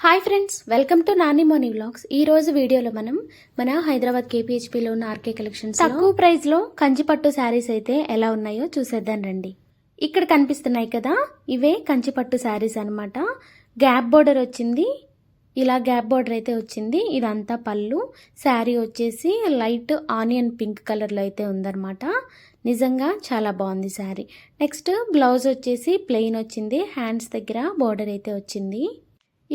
Hi friends welcome to Nani Moni blogs ఈ రోజు వీడియోలో మనం మన హైదరాబాద్ కేపీహెచ్పీలో ఉన్న ఆర్కే కలెక్షన్స్ తక్కువ ప్రైస్లో కంచిపట్టు శారీస్ అయితే ఎలా ఉన్నాయో చూసేద్దాం రండి. ఇక్కడ కనిపిస్తున్నాయి కదా ఇవే కంచిపట్టు శారీస్ అనమాట గ్యాప్ బోర్డర్ వచ్చింది ఇలా గ్యాప్ బోర్డర్ అయితే వచ్చింది. ఇదంతా పళ్ళు శారీ వచ్చేసి లైట్ ఆనియన్ పింక్ కలర్లో అయితే ఉందన్నమాట. నిజంగా చాలా బాగుంది శారీ. నెక్స్ట్ బ్లౌజ్ వచ్చేసి ప్లెయిన్ వచ్చింది హ్యాండ్స్ దగ్గర బోర్డర్ అయితే వచ్చింది.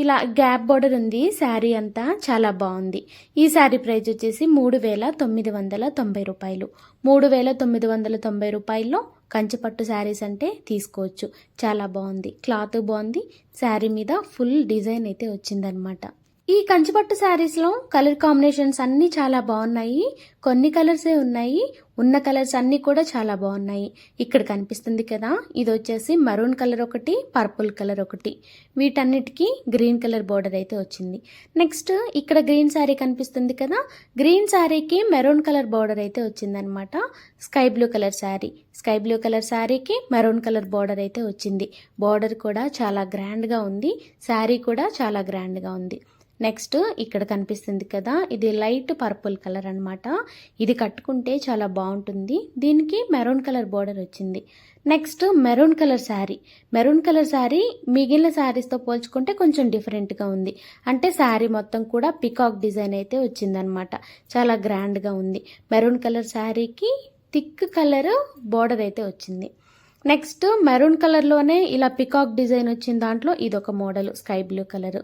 ఇలా గ్యాప్ బార్డర్ ఉంది శారీ అంతా చాలా బాగుంది. ఈ శారీ ప్రైస్ వచ్చేసి మూడు వేల తొమ్మిది వందల తొంభై రూపాయలు. మూడు వేల తొమ్మిది వందల తొంభై రూపాయల్లో కంచిపట్టు శారీస్ అంటే తీసుకోవచ్చు. చాలా బాగుంది క్లాత్ బాగుంది శారీ మీద ఫుల్ డిజైన్ అయితే వచ్చిందనమాట ఈ కంచిపట్టు శారీస్లో కలర్ కాంబినేషన్స్ అన్నీ చాలా బాగున్నాయి. కొన్ని కలర్సే ఉన్నాయి. ఉన్న కలర్స్ అన్నీ కూడా చాలా బాగున్నాయి. ఇక్కడ కనిపిస్తుంది కదా ఇది వచ్చేసి మరూన్ కలర్ ఒకటి పర్పుల్ కలర్ ఒకటి. వీటన్నిటికీ గ్రీన్ కలర్ బోర్డర్ అయితే వచ్చింది. నెక్స్ట్ ఇక్కడ గ్రీన్ శారీ కనిపిస్తుంది కదా గ్రీన్ శారీకి మెరూన్ కలర్ బోర్డర్ అయితే వచ్చిందనమాట. Sky blue colour sari sky blue colour శారీకి మెరూన్ కలర్ బోర్డర్ అయితే వచ్చింది. బోర్డర్ కూడా చాలా గ్రాండ్గా ఉంది. శారీ కూడా చాలా గ్రాండ్గా ఉంది. నెక్స్ట్ ఇక్కడ కనిపిస్తుంది కదా ఇది లైట్ పర్పుల్ కలర్ అనమాట ఇది కట్టుకుంటే చాలా బాగుంటుంది. దీనికి మెరూన్ కలర్ బోర్డర్ వచ్చింది. Next maroon colour sari. Maroon colour sari మిగిలిన శారీస్తో పోల్చుకుంటే కొంచెం డిఫరెంట్గా ఉంది. అంటే శారీ మొత్తం కూడా పికాక్ డిజైన్ అయితే వచ్చిందనమాట చాలా గ్రాండ్గా ఉంది. మెరూన్ కలర్ శారీకి థిక్ కలర్ బోర్డర్ అయితే వచ్చింది. నెక్స్ట్ మెరూన్ కలర్లోనే ఇలా పికాక్ డిజైన్ వచ్చిన దాంట్లో ఇది ఒక మోడల్ స్కై బ్లూ కలర్.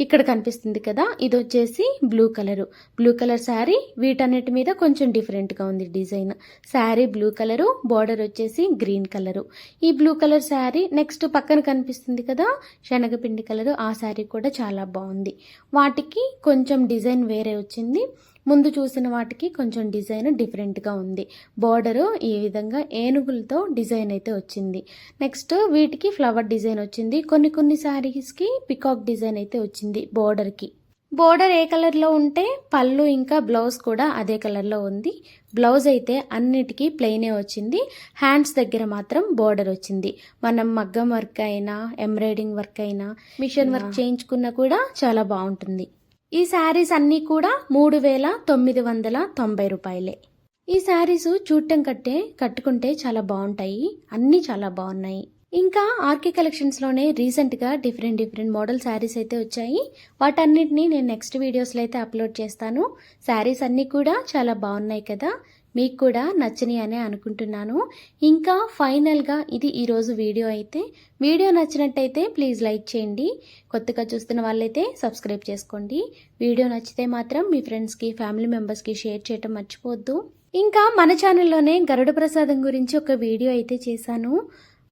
ఇక్కడ కనిపిస్తుంది కదా ఇది వచ్చేసి blue colour. Blue colour sari వీటన్నిటి మీద కొంచెం డిఫరెంట్గా ఉంది design. Sari blue colour border వచ్చేసి గ్రీన్ కలరు. ఈ బ్లూ కలర్ శారీ నెక్స్ట్ పక్కన కనిపిస్తుంది కదా శనగపిండి కలరు ఆ శారీ కూడా చాలా బాగుంది. వాటికి కొంచెం డిజైన్ వేరే వచ్చింది. ముందు చూసిన వాటికి కొంచెం డిజైన్ డిఫరెంట్గా ఉంది. బార్డరు ఈ విధంగా ఏనుగులతో డిజైన్ అయితే వచ్చింది. నెక్స్ట్ వీటికి ఫ్లవర్ డిజైన్ వచ్చింది. కొన్ని కొన్ని శారీస్కి పికాక్ డిజైన్ అయితే వచ్చింది బార్డర్కి. బోర్డర్ ఏ కలర్లో ఉంటే పళ్ళు ఇంకా బ్లౌజ్ కూడా అదే కలర్లో ఉంది. బ్లౌజ్ అయితే అన్నిటికీ ప్లెయినే వచ్చింది. హ్యాండ్స్ దగ్గర మాత్రం బోర్డర్ వచ్చింది. మనం మగ్గం వర్క్ అయినా ఎంబ్రాయిడింగ్ వర్క్ అయినా మిషన్ వర్క్ చేయించుకున్నా కూడా చాలా బాగుంటుంది. ఈ శారీస్ అన్నీ కూడా మూడు వేల తొమ్మిది వందల తొంభై రూపాయలే. ఈ శారీస్ చూడటం కట్టే కట్టుకుంటే చాలా బాగుంటాయి. అన్నీ చాలా బాగున్నాయి. ఇంకా ఆర్కే కలెక్షన్స్లోనే రీసెంట్గా డిఫరెంట్ డిఫరెంట్ మోడల్ శారీస్ అయితే వచ్చాయి. వాటన్నిటిని నేను నెక్స్ట్ వీడియోస్లో అయితే అప్లోడ్ చేస్తాను. శారీస్ అన్నీ కూడా చాలా బాగున్నాయి కదా. మీకు కూడా నచ్చని అనే అనుకుంటున్నాను. ఇంకా ఫైనల్గా ఇది ఈరోజు వీడియో అయితే. వీడియో నచ్చినట్టయితే ప్లీజ్ లైక్ చేయండి. కొత్తగా చూస్తున్న వాళ్ళైతే సబ్స్క్రైబ్ చేసుకోండి. వీడియో నచ్చితే మాత్రం మీ ఫ్రెండ్స్కి ఫ్యామిలీ మెంబర్స్కి షేర్ చేయటం మర్చిపోవద్దు. ఇంకా మన ఛానల్లోనే గరుడ ప్రసాదం గురించి ఒక వీడియో అయితే చేశాను.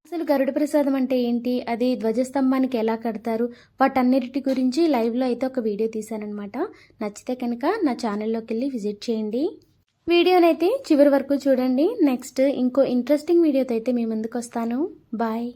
అసలు గరుడ ప్రసాదం అంటే ఏంటి? అది ధ్వజస్తంభానికి ఎలా కడతారు? వాటన్నిటి గురించి లైవ్లో అయితే ఒక వీడియో తీశానమాట నచ్చితే కనుక నా ఛానల్లోకి వెళ్ళి విజిట్ చేయండి. వీడియోనైతే చివరి వరకు చూడండి. నెక్స్ట్ ఇంకో ఇంట్రెస్టింగ్ వీడియోతో అయితే మీ ముందుకు వస్తాను బాయ్